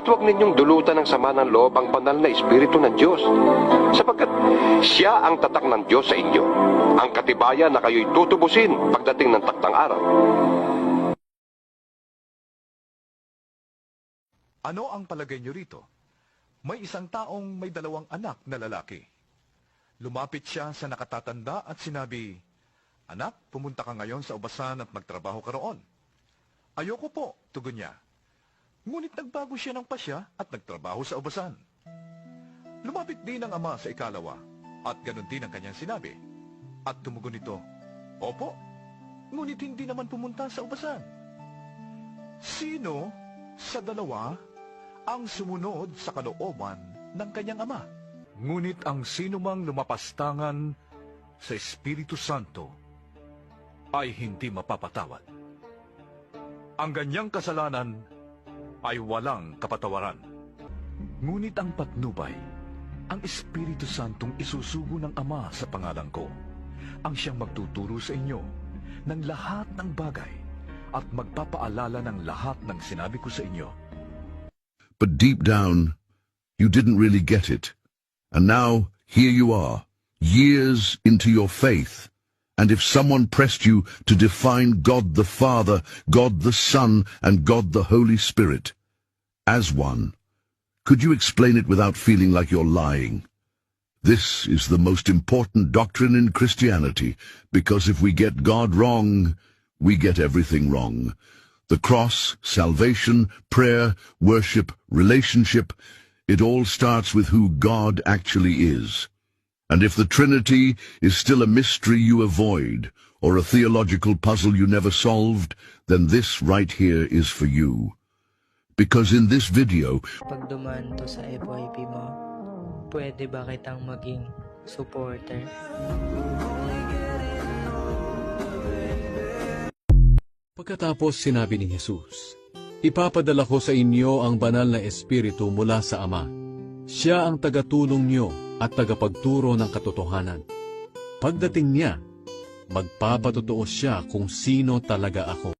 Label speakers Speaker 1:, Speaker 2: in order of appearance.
Speaker 1: Huwag ninyong dulutan ng sama ng loob ang banal na Espiritu ng Diyos. Sapagkat siya ang tatak ng Diyos sa inyo. Ang katibayan na kayo'y tutubusin pagdating ng taktang araw.
Speaker 2: Ano ang palagay niyo rito? May isang taong may dalawang anak na lalaki. Lumapit siya sa nakatatanda at sinabi, Anak, pumunta ka ngayon sa ubasan at magtrabaho ka roon. Ayoko po, tugon niya. Ngunit nagbago siya ng pasya at nagtrabaho sa ubasan. Lumapit din ang ama sa ikalawa at ganun din ang kanyang sinabi. At tumugon ito, Opo, ngunit hindi naman pumunta sa ubasan. Sino sa dalawa ang sumunod sa kalooban ng kanyang ama? Ngunit ang sinumang lumapastangan sa Espiritu Santo ay hindi mapapatawad. Ang ganyang kasalanan ay walang kapatawaran. Ngunit ang patnubay, ang Espiritu Santong isusugo ng Ama sa pangalan ko, ang siyang magtuturo sa inyo ng lahat ng bagay at magpapaalala ng lahat ng sinabi ko sa inyo.
Speaker 3: But deep down, you didn't really get it. And now, here you are, years into your faith. And if someone pressed you to define God the Father, God the Son, and God the Holy Spirit as one, could you explain it without feeling like you're lying? This is the most important doctrine in Christianity, because if we get God wrong, we get everything wrong. The cross, salvation, prayer, worship, relationship, it all starts with who God actually is. And if the Trinity is still a mystery you avoid, or a theological puzzle you never solved, then this right here is for you. Because in this video,
Speaker 4: Pag dumaan to sa FYP mo, pwede ba kitang maging supporter?
Speaker 5: Pagkatapos sinabi ni Jesus, Ipapadala ko sa inyo ang banal na Espiritu mula sa Ama. Siya ang tagatulong niyo at tagapagturo ng katotohanan. Pagdating niya, magpapatotoo siya kung sino talaga ako.